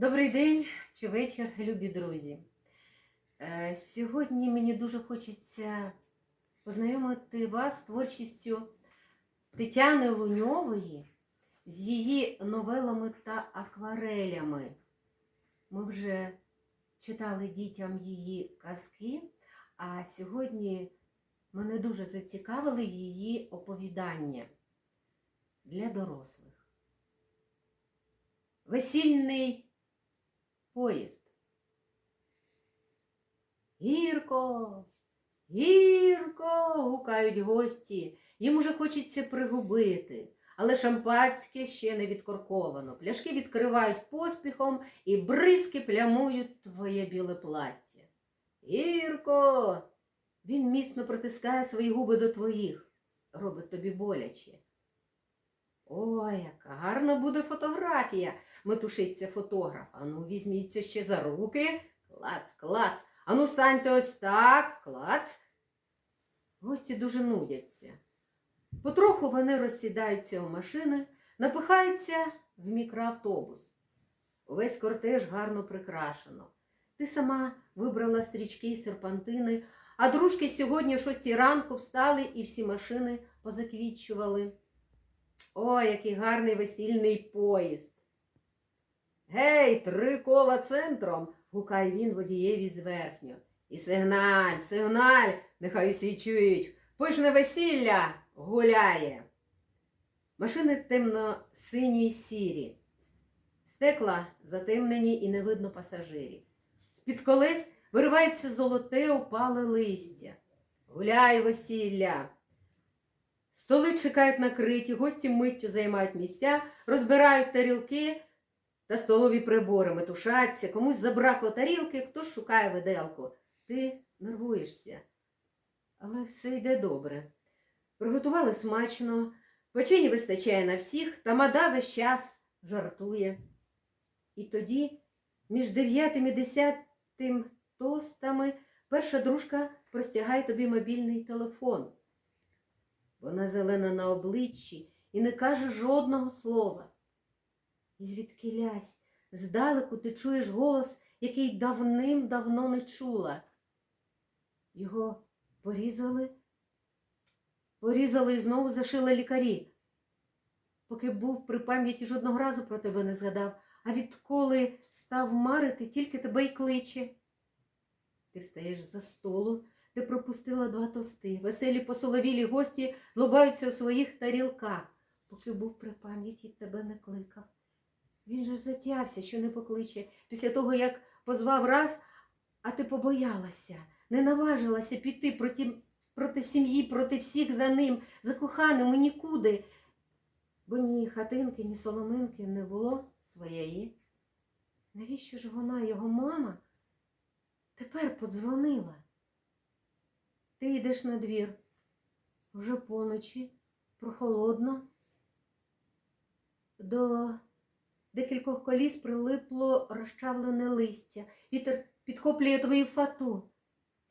Добрий день чи вечір, любі друзі. Е, Сьогодні мені дуже хочеться познайомити вас з творчістю Тетяни Луньової, з її новелами та акварелями. Ми вже читали дітям її казки, а сьогодні мене дуже зацікавили її оповідання для дорослих. Весільний поїзд. Гірко, гірко, гукають гості. Їм уже хочеться пригубити, але шампанське ще не відкорковано. Пляшки відкривають поспіхом і бризки плямують твоє біле плаття. Гірко! Він міцно притискає свої губи до твоїх, робить тобі боляче. Ой, яка гарна буде фотографія, метушиться фотограф. Ану, візьміться ще за руки. Клац, клац. Ану, станьте ось так, клац. Гості дуже нудяться. Потроху вони розсідаються у машини, напихаються в мікроавтобус. Увесь кортеж гарно прикрашено. Ти сама вибрала стрічки й серпантини, а дружки сьогодні о шостій ранку встали і всі машини позаквітчували. О, який гарний весільний поїзд. Гей, три кола центром, гукає він водієві зверхньо. І сигналь, сигналь, нехай усі чують. Пишне весілля гуляє. Машини темно-сині й сірі. Стекла затемнені і не видно пасажирів. З-під колес виривається золоте упале листя. Гуляє весілля. Столи чекають накриті, гості миттю займають місця, розбирають тарілки та столові прибори, метушаться, комусь забракло тарілки, хтось шукає виделку. Ти нервуєшся. Але все йде добре. Приготували смачно, печені вистачає на всіх, тамада весь час жартує. І тоді, між дев'ятим і десятим тостами, перша дружка простягає тобі мобільний телефон. Вона зелена на обличчі і не каже жодного слова. І звідкилясь, здалеку ти чуєш голос, який давним-давно не чула. Його порізали, порізали і знову зашили лікарі. Поки був при пам'яті жодного разу про тебе не згадав, а відколи став марити, тільки тебе й кличе. Ти встаєш за столу, ти пропустила два тости. Веселі посоловілі гості лубаються у своїх тарілках, поки був при пам'яті тебе не кликав. Він же затявся, що не покличе, після того, як позвав раз, а ти побоялася, не наважилася піти проти, проти сім'ї, проти всіх за ним, за коханим і нікуди, бо ні хатинки, ні соломинки не було своєї. Навіщо ж вона, його мама, тепер подзвонила? Ти йдеш на двір. Вже поночі, прохолодно. До декількох коліс прилипло розчавлене листя. Вітер підхоплює твою фату.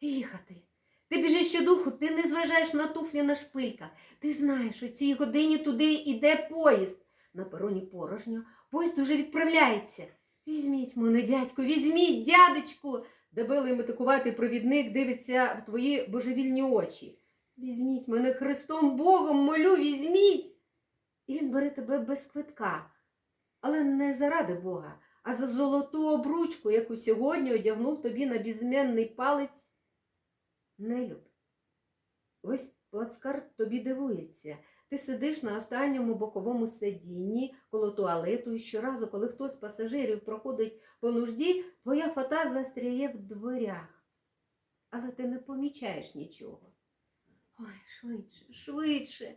Їхати. Ти біжиш щодуху, ти не зважаєш на туфлі на шпильках. Ти знаєш, у цій годині туди йде поїзд. На пероні порожньо, поїзд уже відправляється. Візьміть мене, дядьку, візьміть, дядечку. Дебелий метикуватий провідник дивиться в твої божевільні очі. Візьміть мене Христом Богом, молю, візьміть. І він бере тебе без квитка, але не заради Бога, а за золоту обручку, яку сьогодні одягнув тобі на бізменний палець нелюб. Ось плацкар тобі дивується. Ти сидиш на останньому боковому сидінні коло туалету, і щоразу, коли хтось з пасажирів проходить по нужді, твоя фата застряє в дверях. Але ти не помічаєш нічого. Ой, швидше, швидше.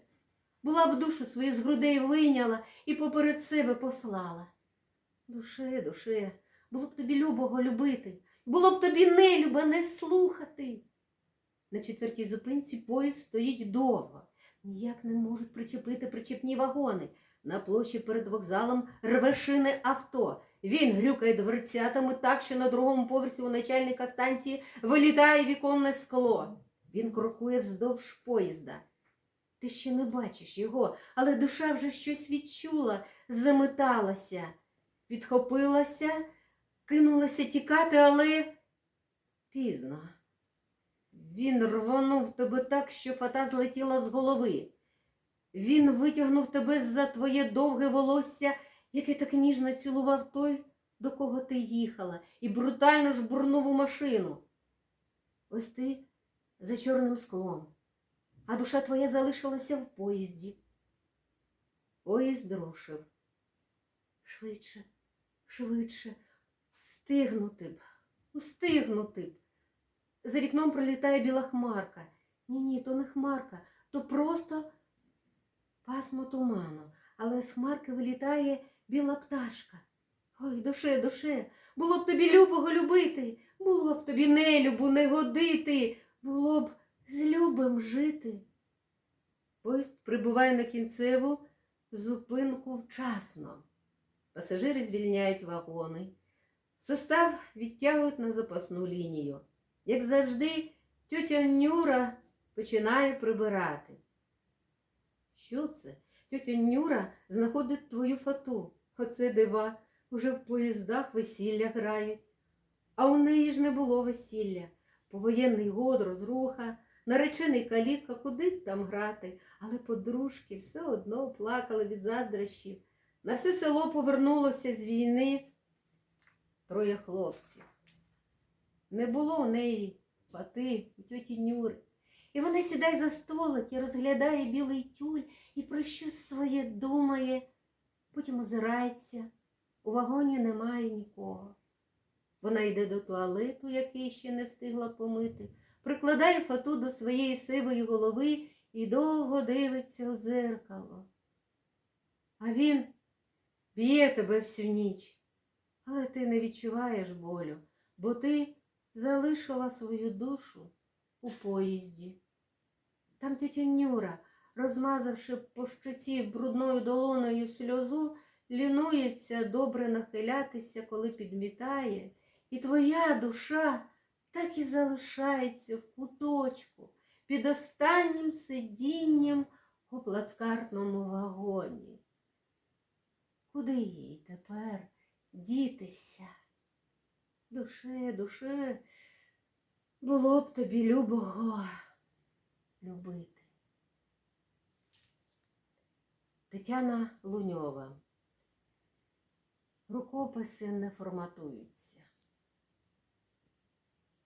Була б душу свою з грудей вийняла і поперед себе послала. Душе, душе, було б тобі любого любити, було б тобі нелюба не слухати. На четвертій зупинці поїзд стоїть довго. Ніяк не можуть причепити причепні вагони. На площі перед вокзалом рве шини авто. Він грюкає дверцятами так, що на другому поверсі у начальника станції вилітає віконне скло. Він крокує вздовж поїзда. Ти ще не бачиш його, але душа вже щось відчула, заметалася, підхопилася, кинулася тікати, але пізно. Він рвонув тебе так, що фата злетіла з голови. Він витягнув тебе за твоє довге волосся, яке так ніжно цілував той, до кого ти їхала, і брутально жбурнув у машину. Ось ти за чорним склом, а душа твоя залишилася в поїзді. Поїзд рушив. Швидше, швидше, встигнути б, встигнути б. За вікном пролітає біла хмарка. Ні, ні, то не хмарка, то просто пасмо туману, але з хмарки вилітає біла пташка. Ой, душе, душе, було б тобі любого любити, було б тобі нелюбу не годити, було б з любим жити. Поїзд прибуває на кінцеву зупинку вчасно. Пасажири звільняють вагони. Состав відтягують на запасну лінію. Як завжди, тьотя Нюра починає прибирати. Що це? Тьотя Нюра знаходить твою фату. Оце дива. Уже в поїздах весілля грають. А у неї ж не було весілля. Повоєнний год, розруха, наречений каліка, куди там грати, але подружки все одно плакали від заздрощів. На все село повернулося з війни троє хлопців. Не було у неї фати у тьоті Нюри. І вона сідає за столик і розглядає білий тюль і про щось своє думає, потім озирається. У вагоні немає нікого. Вона йде до туалету, який ще не встигла помити, прикладає фату до своєї сивої голови і довго дивиться у дзеркало. А він б'є тебе всю ніч, але ти не відчуваєш болю, бо ти залишила свою душу у поїзді. Там тетя Нюра, розмазавши по щоці брудною долоною сльозу, лінується добре нахилятися, коли підмітає, і твоя душа так і залишається в куточку під останнім сидінням у плацкартному вагоні. Куди їй тепер дітися? Душе, душе, було б тобі любого любити. Тетяна Луньова. Рукописи не форматуються.